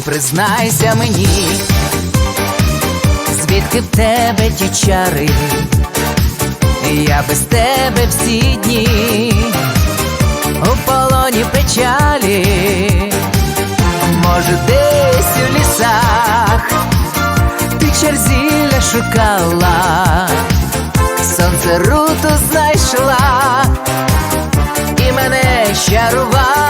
признайся мені, звідки в тебе ті чари, я без тебе всі дні, у полоні печалі, може, десь у лісах ти черзілля шукала, сонце руту знайшла і мене щарувала.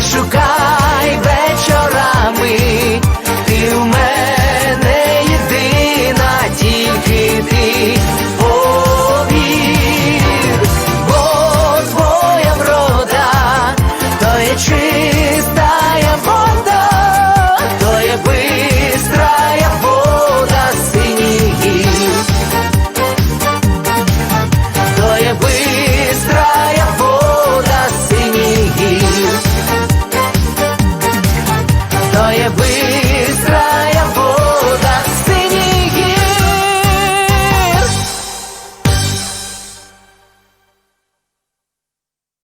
шукати.